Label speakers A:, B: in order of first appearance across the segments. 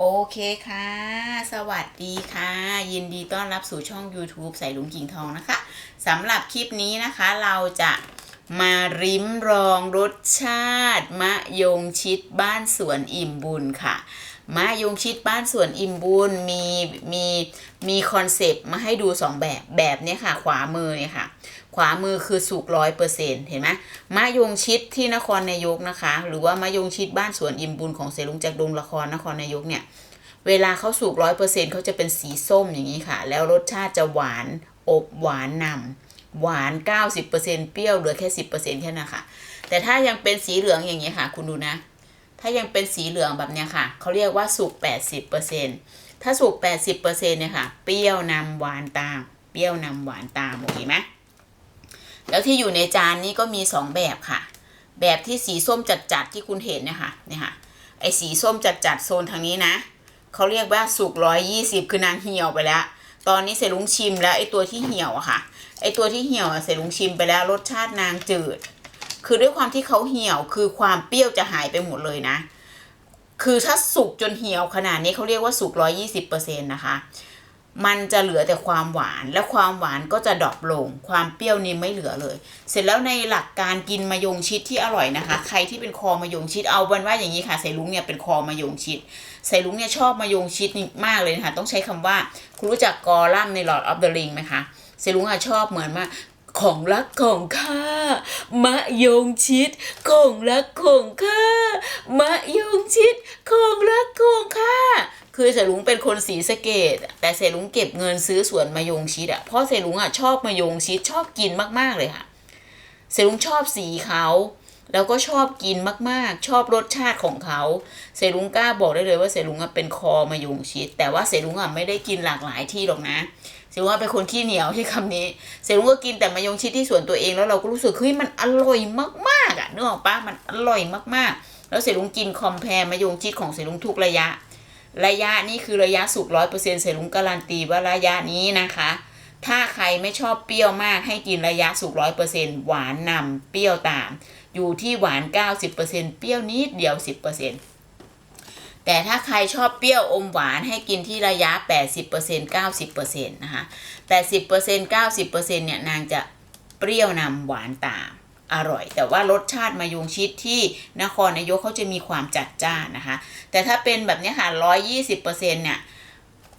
A: โอเคค่ะ สวัสดีค่ะ ยินดีต้อนรับสู่ช่อง YouTube ใส่ลุงกิ่งทองนะคะสำหรับคลิปนี้นะคะเราจะมาริมรองรสชาติ มะยงชิดบ้านสวนอิ่มบุญค่ะ มะยงชิดบ้านสวนอิ่มบุญมีมีมีคอนเซปต์มาให้ดูสองแบบแบบนี้ค่ะ ขวามือเนี่ยค่ะ ขวามือคือสุกร้อยเปอร์เซ็นต์เห็นไหมมะยงชิดที่นครนายกนะคะ หรือว่ามะยงชิดบ้านสวนอิ่มบุญของเสลุงจากดงละครนครนายกเนี่ยเวลาเขาสุกร้อยเปอร์เซ็นต์เขาจะเป็นสีส้มอย่างนี้ค่ะ แล้วรสชาติจะหวานอบหวานนำหวานเก้าสิบเปอร์เซ็นเปรี้ยวเหลือแค่สิบเปอร์เซ็นแค่นั้นค่ะ แต่ถ้ายังเป็นสีเหลืองอย่างนี้ค่ะ คุณดูนะ ถ้ายังเป็นสีเหลืองแบบเนี้ยค่ะ เขาเรียกว่าสุกแปดสิบเปอร์เซ็นถ้าสุกแปดสิบเนี่ยค่ะ เปรี้ยวนำหวานตาม เปรี้ยวนำหวานตามโอเคไหมแล้วที่อยู่ในจานนี้ก็มีสองแบบค่ะ แบบที่สีส้มจัดๆที่คุณเห็นเนี่ยค่ะเนี่ยค่ะ ไอ้สีส้มจัดๆโซนทางนี้นะเขาเรียกว่าสุกร้อยยี่สิบคือนางเหี่ยวไปแล้ว ตอนนี้เสลุงชิมแล้วไอ้ตัวที่เหี่ยวอะค่ะ ไอ้ตัวที่เหี่ยวเสลุงชิมไปแล้วรสชาตินางจืด คือด้วยความที่เขาเหี่ยวคือความเปรี้ยวจะหายไปหมดเลยนะ คือถ้าสุกจนเหี่ยวขนาดนี้เขาเรียกว่าสุกร้อยยี่สิบเปอร์เซ็นต์นะคะ มันจะเหลือแต่ความหวานและความหวานก็จะดรอปลง ความเปรี้ยวนี่ไม่เหลือเลย เสร็จแล้วในหลักการกินมะยงชิดที่อร่อยนะคะ ใครที่เป็นคอมะยงชิดเอาวันว่าอย่างนี้ค่ะใส่ลุงเนี่ยเป็นคอมะยงชิดใส่ลุงเนี่ยชอบมะยงชิดมากเลยนะคะต้องใช้คำว่าคุณรู้จักกอลัมใน Lord of the Ring ไหมคะใส่ลุงอะชอบเหมือนมาก ของรักของข้ามะยงชิดของรักของข้ามะยงชิดของรักของข้าคือเสลุงเป็นคนสีสะเกตแต่เสลุงเก็บเงินซื้อสวนมะยงชิดอะเพราะเสลุงอะชอบมะยงชิดชอบกินมากๆเลยค่ะเสลุงชอบสีเขา แล้วก็ชอบกินมากๆ ชอบรสชาติของเขาเสลุงกล้าบอกได้เลยว่าเสลุงอะเป็นคอมะยงชิด แต่ว่าเสลุงอะไม่ได้กินหลากหลายที่หรอกนะเสลุงอะเป็นคนขี้เหนียวที่คำนี้เสลุงก็กินแต่มะยงชิดที่สวนตัวเองแล้วเราก็รู้สึกเฮ้ยมันอร่อยมากๆอะนึกออกปะมันอร่อยมากๆ แล้วเสลุงกินคอมแพรมะยงชิดของเสลุงทุกระยะ ระยะนี้คือระยะสุกร้อยเปอร์เซ็นต์เสรีลุงการันตีว่าระยะนี้นะคะถ้าใครไม่ชอบเปรี้ยวมากให้กินระยะสุกร้อยเปอร์เซ็นต์หวานนำเปรี้ยวตาม อยู่ที่หวานเก้าสิบเปอร์เซ็นต์เปรี้ยวนิดเดียวสิบเปอร์เซ็นต์แต่ถ้าใครชอบเปรี้ยวอมหวานให้กินที่ระยะแปดสิบเปอร์เซ็นต์เก้าสิบเปอร์เซ็นต์นะคะแปดสิบเปอร์เซ็นต์เก้าสิบเปอร์เซ็นต์เนี่ยนางจะเปรี้ยวนำหวานตามอร่อย แต่ว่ารสชาติมะยงชิดที่นครนายกเขาจะมีความจัดจ้านนะคะ แต่ถ้าเป็นแบบนี้ค่ะร้อยยี่สิบเปอร์เซ็นเนี่ย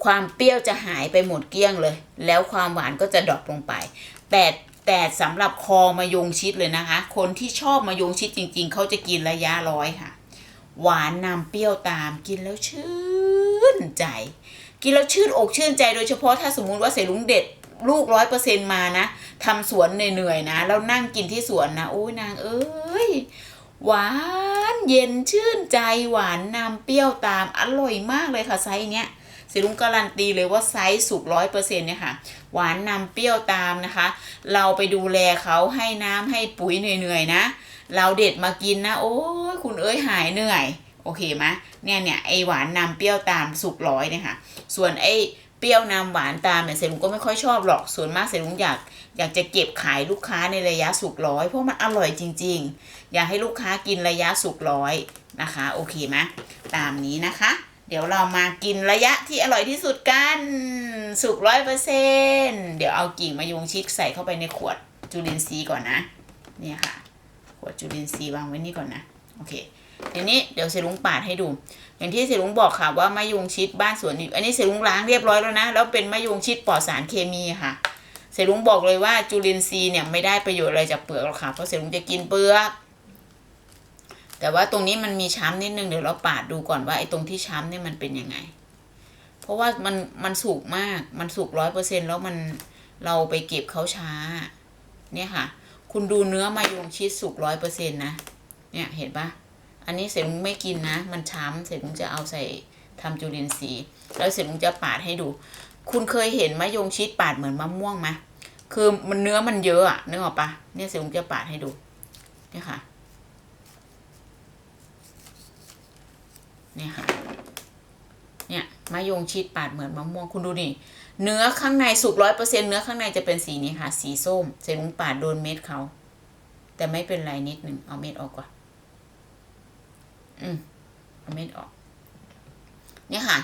A: ความเปรี้ยวจะหายไปหมดเกลี้ยงเลย แล้วความหวานก็จะดรอปลงไปแต่ แต่สำหรับคอมะยงชิดเลยนะคะ คนที่ชอบมะยงชิดจริง ๆ เขาจะกินระยะร้อยค่ะ หวานนำเปรี้ยวตามกินแล้วชื่นใจ กินแล้วชื่นอกชื่นใจโดยเฉพาะถ้าสมมุติว่าเสลุงเด็ดลูกร้อยเปอร์เซ็นมานะทำสวนเหนื่อยๆนะ แล้วนั่งกินที่สวนนะโอ้ยนางเอ้ยหวานเย็นชื่นใจหวานนำเปรี้ยวตามอร่อยมากเลยค่ะไซส์เนี้ย สิลุงการันตีเลยว่าไซส์สุกร้อยเปอร์เซ็นต์เนี่ยค่ะ หวานนำเปรี้ยวตามนะคะ เราไปดูแลเขาให้น้ำให้ปุ๋ยเหนื่อยๆนะ เราเด็ดมากินนะ โอ้ยคุณเอ้ยหายเหนื่อย โอเคไหมเนี่ยเนี่ยไอหวานนำเปรี้ยวตามสุกร้อยเนี่ยค่ะ ส่วนไอเปรี้ยวนำหวานตามเนี่ยเซลุงก็ไม่ค่อยชอบหรอกส่วนมากเซลุงอยากอยากจะเก็บขายลูกค้าในระยะสุกร้อย เพราะมันอร่อยจริง ๆ อยากให้ลูกค้ากินระยะสุกร้อยนะคะ โอเคไหมตามนี้นะคะ เดี๋ยวเรามากินระยะที่อร่อยที่สุดกัน สุกร้อยเปอร์เซ็นเดี๋ยวเอากิ่งมะยงชิดใส่เข้าไปในขวดจุลินทรีย์ก่อนนะ เนี่ยค่ะ ขวดจุลินทรีย์วางไว้นี่ก่อนนะ โอเคทีนี้เดี๋ยวเซรุงปาดให้ดู อย่างที่เซรุงบอกค่ะว่ามะยงชิดบ้านสวนอันนี้เซรุงล้างเรียบร้อยแล้วนะแล้วเป็นมะยงชิดปลอดสารเคมีค่ะเสรุงบอกเลยว่าจุลินทรีย์เนี่ยไม่ได้ประโยชน์อะไรจากเปลือกหรอกค่ะเพราะเสรุงจะกินเปลือก แต่ว่าตรงนี้มันมีช้ำนิดนึงเดี๋ยวเราปาดดูก่อนว่าไอ้ตรงที่ช้ำเนี่ยมันเป็นยังไง เพราะว่ามันมันสุกมาก มันสุกร้อยเปอร์เซ็นแล้วมันเราไปเก็บเขาช้า เนี่ยค่ะ คุณดูเนื้อมายงชิดสุกร้อยเปอร์เซ็นนะ เนี่ยเห็นปะอันนี้เสร็จลุงไม่กินนะ มันช้ำเสร็จลุงจะเอาใส่ทำจุลินทรีย์ แล้วเสร็จลุงจะปาดให้ดู คุณเคยเห็นมะยงชิดปาดเหมือนมะม่วงไหมคือมันเนื้อมันเยอะอะนึกออกปะเนี่ยเสร็จลุงจะปาดให้ดู เนี่ยค่ะ เนี่ยค่ะ เนี่ยมะยงชิดปาดเหมือนมะม่วงคุณดูนี่เนื้อข้างในสุกร้อยเปอร์เซ็นเนื้อข้างในจะเป็นสีนี้ค่ะ สีส้มเสร็จลุงปาดโดนเม็ดเขา แต่ไม่เป็นไรนิดหนึ่งเอาเม็ดออกก่อนอืมเอาเม็ดออก เนี่ยค่ะ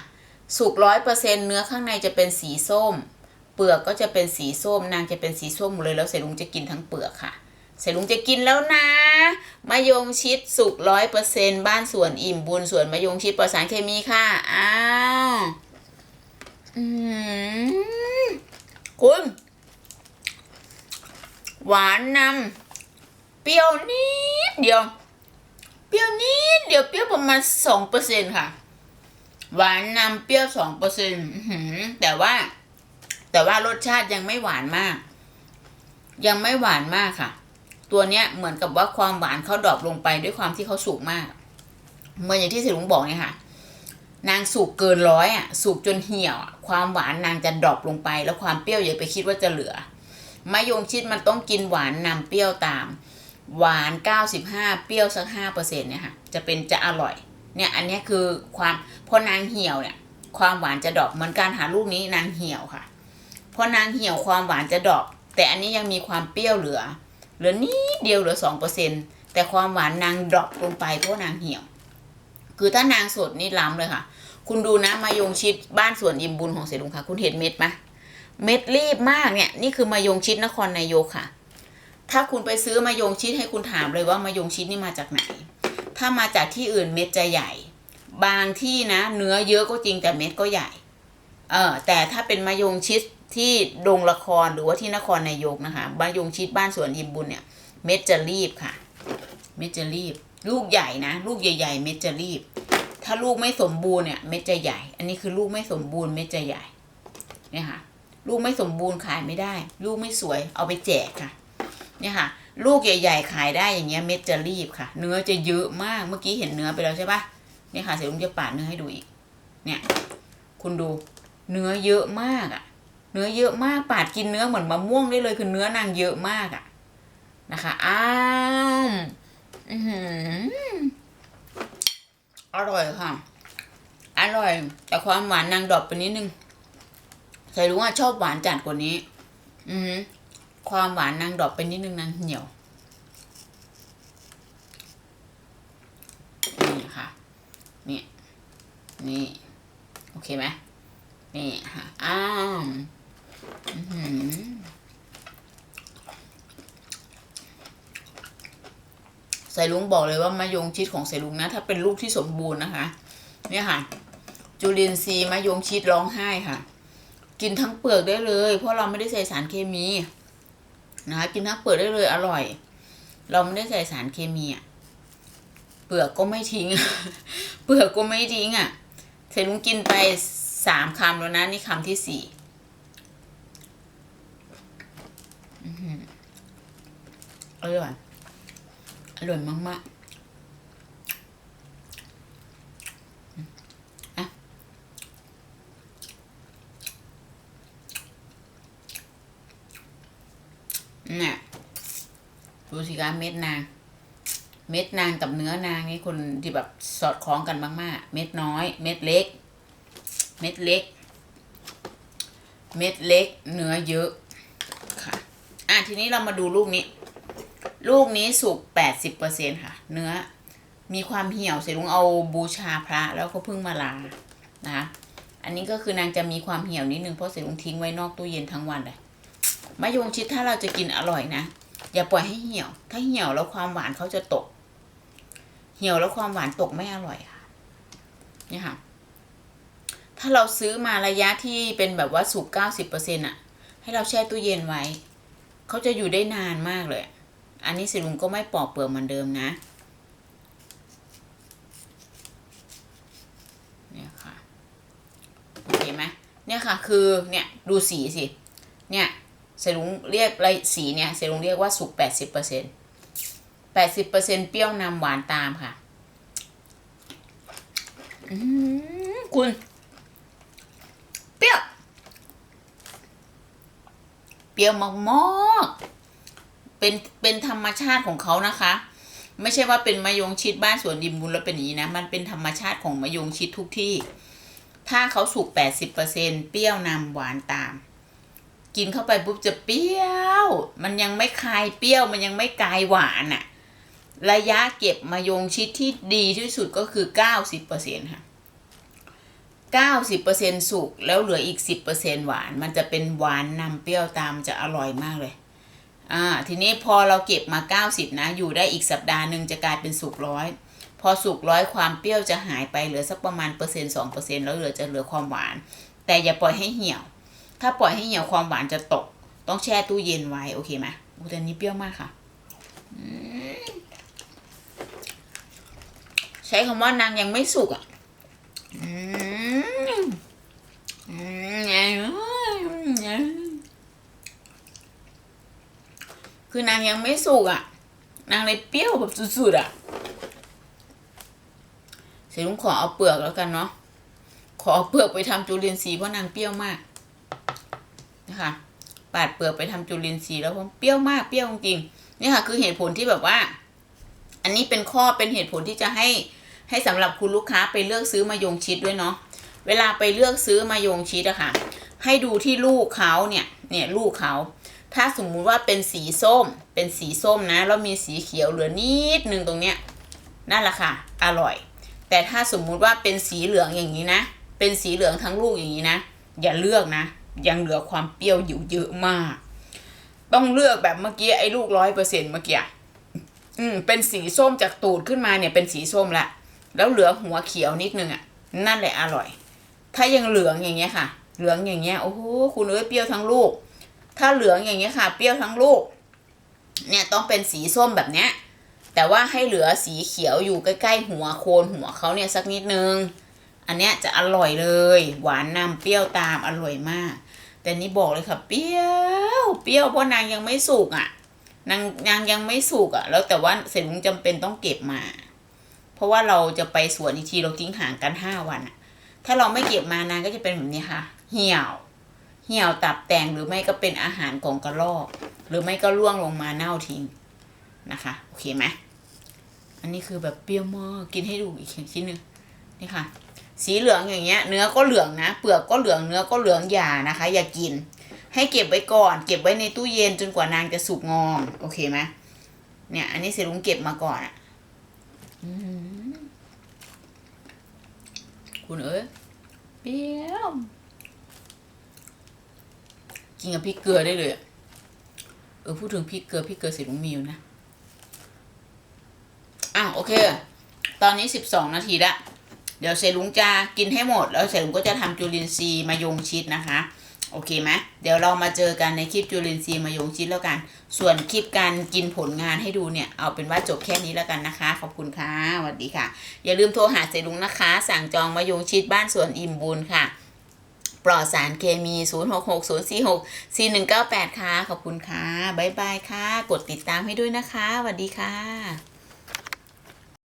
A: สุกร้อยเปอร์เซ็นเนื้อข้างในจะเป็นสีส้ม เปลือกก็จะเป็นสีส้ม นางจะเป็นสีส้มหมดเลยแล้วเสลุงจะกินทั้งเปลือกค่ะ เสลุงจะกินแล้วนะมะยงชิดสุกร้อยเปอร์เซ็นบ้านสวนอิ่มบุญสวนมะยงชิดปลอดสารเคมีค่ะอ้าวอืมคุณหวานนำเปรี้ยวนิดเดียว เปรี้ยวนิดเดียวเปรี้ยวประมาณสองเปอร์เซ็นค่ะ หวานนำเปรี้ยวสองเปอร์เซ็นแต่ว่า แต่ว่ารสชาติยังไม่หวานมาก ยังไม่หวานมากค่ะ ตัวเนี้ยเหมือนกับว่าความหวานเขาดรอปลงไปด้วยความที่เขาสุกมาก เหมือนอย่างที่สิลุงบอกเนี่ยค่ะนางสุกเกินร้อยอะสุกจนเหี่ยวอะความหวานนางจะดรอปลงไป แล้วความเปรี้ยวอย่าไปคิดว่าจะเหลือมะยงชิดมันต้องกินหวานนำเปรี้ยวตาม หวาน 95 เปรี้ยวสัก5เปอร์เซ็นเนี่ยค่ะจะเป็นจะอร่อย เนี่ยอันนี้คือความพอนางเหี่ยวเนี่ย ความหวานจะดรอปเหมือนการหาลูกนี้นางเหี่ยวค่ะพอนางเหี่ยวความหวานจะดรอปแต่อันนี้ยังมีความเปรี้ยวเหลือ เหลือนิดเดียวเหลือ2เปอร์เซ็นแต่ความหวานนางดรอปลงไปเพราะนางเหี่ยว คือถ้านางสดนี่ล้ำเลยค่ะ คุณดูนะมายงชิดบ้านสวนอิ่มบุญของเสรุงค่ะ คุณเห็นเม็ดไหมเม็ดรีบมากเนี่ย นี่คือมายงชิดนครนายกค่ะ ถ้าคุณไปซื้อมายงชิดให้คุณถามเลยว่ามายงชิดนี่มาจากไหน ถ้ามาจากที่อื่นเม็ดจะใหญ่ บางที่นะ เนื้อเยอะก็จริงแต่เม็ดก็ใหญ่ เออแต่ถ้าเป็นมายงชิด ที่โรงละครหรือว่าที่นครนายกนะคะมายงชิดบ้านสวนอิมบุญเนี่ย เม็ดจะรีบค่ะ เม็ดจะรีบ ลูกใหญ่นะ ลูกใหญ่ ๆ เม็ดจะรีบ ถ้าลูกไม่สมบูรณ์เนี่ย เม็ดจะใหญ่ อันนี้คือลูกไม่สมบูรณ์เม็ดจะใหญ่เนี่ยค่ะ ลูกไม่สมบูรณ์ขายไม่ได้ ลูกไม่สวยเอาไปแจกค่ะ เนี่ยค่ะ ลูกใหญ่ ๆ ขายได้อย่างเงี้ยเม็ดจะรีบค่ะ เนื้อจะเยอะมากเมื่อกี้เห็นเนื้อไปแล้วใช่ปะเนี่ยค่ะเสร็จลุงจะปาดเนื้อให้ดูอีก เนี่ย คุณดูเนื้อเยอะมากอะ่ะ เนื้อเยอะมากปาดกินเนื้อเหมือนมะม่วงได้เลยคือเนื้อนางเยอะมากอะ่ะนะคะอ้าวอร่อยค่ะ อร่อย แต่ความหวานนางดรอปไปนิดนึงใส่รู้ว่าชอบหวานจัดกว่านี้ อือความหวานนางดรอปไปนิดนึงนางเหี่ยวนี่ค่ะ นี่ นี่ โอเคไหมนี่ค่ะ อ้าว ใส่ลุงบอกเลยว่ามะยงชิดของใส่ลุงนะ ถ้าเป็นลูกที่สมบูรณ์นะคะ เนี่ยค่ะ จุลินทรีย์มะยงชิดร้องไห้ค่ะ กินทั้งเปลือกได้เลย เพราะเราไม่ได้ใส่สารเคมีนะคะกินทั้งเปลือกได้เลยอร่อย เราไม่ได้ใส่สารเคมีอะเปลือกก็ไม่ทิ้งเปลือกก็ไม่ทิ้งอะเสร็จลุงกินไปสามคำแล้วนะนี่คำที่สี่ อร่อย อร่อยมากๆอะเนี่ยดูสิคะเม็ดนาง เม็ดนางกับเนื้อนางนี่คนที่แบบสอดคล้องกันมาก ๆ เม็ดน้อย เม็ดเล็ก เม็ดเล็ก เม็ดเล็ก เนื้อเยอะ ทีนี้เรามาดูลูกนี้ ลูกนี้สุกแปดสิบเปอร์เซ็นค่ะ เนื้อ มีความเหี่ยวเสร็จลุงเอาบูชาพระแล้วก็เพิ่งมาลานะคะอันนี้ก็คือนางจะมีความเหี่ยวนิดนึงเพราะเสร็จลุงทิ้งไว้นอกตู้เย็นทั้งวันเลยมะยงชิดถ้าเราจะกินอร่อยนะอย่าปล่อยให้เหี่ยว ถ้าเหี่ยวแล้วความหวานเขาจะตก เหี่ยวแล้วความหวานตกไม่อร่อยค่ะนี่ค่ะ ถ้าเราซื้อมาระยะที่เป็นแบบว่าสุกเก้าสิบเปอร์เซ็นอะให้เราแช่ตู้เย็นไว้ เขาจะอยู่ได้นานมากเลย อันนี้สิลุงก็ไม่ปอกเปลือกเหมือนเดิมนะ เนี่ยค่ะ โอเคไหมเนี่ยค่ะ คือ เนี่ย ดูสีสิ เนี่ยเซรุงเรียกไรสีเนี่ยเซรุงเรียกว่าสุกแปดสิบเปอร์เซ็นแปดสิบเปอร์เซ็นเปรี้ยวนำหวานตามค่ะ อืมคุณ เปรี้ยว เปรี้ยวมากๆเป็นเป็นธรรมชาติของเขานะคะ ไม่ใช่ว่าเป็นมะยงชิดบ้านสวนดิมบุญแล้วเป็นอย่างนี้นะ มันเป็นธรรมชาติของมะยงชิดทุกที่ ถ้าเขาสุกแปดสิบเปอร์เซ็นเปรี้ยวนำหวานตาม กินเข้าไปปุ๊บจะเปรี้ยว มันยังไม่คลายเปรี้ยวมันยังไม่กลายหวานอะระยะเก็บมะยงชิดที่ดีที่สุดก็คือเก้าสิบเปอร์เซ็นค่ะ 90%สุกแล้วเหลืออีก 10%หวาน มันจะเป็นหวานนำเปรี้ยวตามจะอร่อยมากเลย อ่า ทีนี้พอเราเก็บมา 90 นะ อยู่ได้อีกสัปดาห์หนึ่งจะกลายเป็นสุกร้อย พอสุกร้อยความเปรี้ยวจะหายไปเหลือสักประมาณเปอร์เซ็นต์สองเปอร์เซ็นต์แล้วเหลือจะเหลือความหวาน แต่อย่าปล่อยให้เหี่ยว ถ้าปล่อยให้เหี่ยวความหวานจะตก ต้องแช่ตู้เย็นไว้โอเคไหมโอ้แต่อันนี้เปรี้ยวมากค่ะใช้คำว่านางยังไม่สุกอะ คือนางยังไม่สุกอะ นางเลยเปรี้ยวแบบสุดๆอะเสร็จลุงขอเอาเปลือกแล้วกันเนาะ ขอเอาเปลือกไปทำจุลินทรีย์เพราะนางเปรี้ยวมาก นะคะ ปาดเปลือกไปทำจุลินทรีย์แล้วผมเปรี้ยวมากเปรี้ยวจริงนี่ค่ะ คือเหตุผลที่แบบว่า อันนี้เป็นข้อเป็นเหตุผลที่จะให้ ให้สำหรับคุณลูกค้าไปเลือกซื้อมายงชิดด้วยเนาะเวลาไปเลือกซื้อมายงชิดอะค่ะ ให้ดูที่ลูกเขาเนี่ยเนี่ยลูกเขาถ้าสมมุติว่าเป็นสีส้ม เป็นสีส้มนะ แล้วมีสีเขียวเหลือนิดนึงตรงเนี้ยนั่นแหละค่ะ อร่อย แต่ถ้าสมมุติว่าเป็นสีเหลืองอย่างนี้นะ เป็นสีเหลืองทั้งลูกอย่างนี้นะ อย่าเลือกนะ ยังเหลือความเปรี้ยวอยู่เยอะมาก ต้องเลือกแบบเมื่อกี้ไอ้ลูกร้อยเปอร์เซ็นต์เมื่อกี้ อืม เป็นสีส้มจากตูดขึ้นมาเนี่ยเป็นสีส้มละ แล้วเหลือหัวเขียวนิดนึงอะ นั่นแหละอร่อย ถ้ายังเหลืองอย่างเงี้ยค่ะ เหลืองอย่างเงี้ยโอ้โหคุณเอ้ยเปรี้ยวทั้งลูก ถ้าเหลืองอย่างเงี้ยค่ะ เปรี้ยวทั้งลูก เนี่ยต้องเป็นสีส้มแบบเนี้ยแต่ว่าให้เหลือสีเขียวอยู่ใกล้ๆ หัวโคนหัวเขาเนี่ยสักนิดนึง อันเนี้ยจะอร่อยเลย หวานนำเปรี้ยวตามอร่อยมาก แต่นี่บอกเลยค่ะ เปรี้ยวเปรี้ยวเพราะนางยังไม่สุกอะนางนางยังไม่สุกอะ แล้วแต่ว่าเสร็จลุงจำเป็นต้องเก็บมา ราะว่าเราจะไปสวนอีกทีเราทิ้งห่างกันห้าวันอะถ้าเราไม่เก็บมานางก็จะเป็นแบบนี้ค่ะ เหี่ยว เหี่ยวตับแตงหรือไม่ก็เป็นอาหารของกระรอก หรือไม่ก็ร่วงลงมาเน่าทิ้งนะคะ โอเคไหมอันนี้คือแบบเปรี้ยวมากกินให้ดูอีกชิ้นหนึ่งนี่ค่ะ สีเหลืองอย่างเงี้ย เนื้อก็เหลืองนะ เปลือกก็เหลืองเนื้อก็เหลืองอย่านะคะ อย่ากิน ให้เก็บไว้ก่อน เก็บไว้ในตู้เย็นจนกว่านางจะสุกงอม โอเคไหมเนี่ย อันนี้เสรุงเก็บมาก่อนอะ คุณเอ้ยเปรี้ยวกินกับพริกเกลือได้เลยอะเออพูดถึงพริกเกลือพริกเกลือเสร็จลุงมีอยู่นะ อะโอเค ตอนนี้สิบสองนาทีละ เดี๋ยวเซรุงจะกินให้หมด แล้วเซรุงก็จะทำจุลินทรีย์มายงชิดนะคะ โอเคไหมเดี๋ยวเรามาเจอกันในคลิปจุลินทรีย์มายงชิดแล้วกัน ส่วนคลิปการกินผลงานให้ดูเนี่ย เอาเป็นว่าจบแค่นี้แล้วกันนะคะ ขอบคุณค่ะสวัสดีค่ะ อย่าลืมโทรหาเซรุงนะคะ สั่งจองมายงชิดบ้านสวนอิ่มบุญค่ะ ปลอดสารเคมี 066046 4198 ค่ะ ขอบคุณค่ะ บ๊ายบายค่ะ กดติดตามให้ด้วยนะคะสวัสดีค่ะ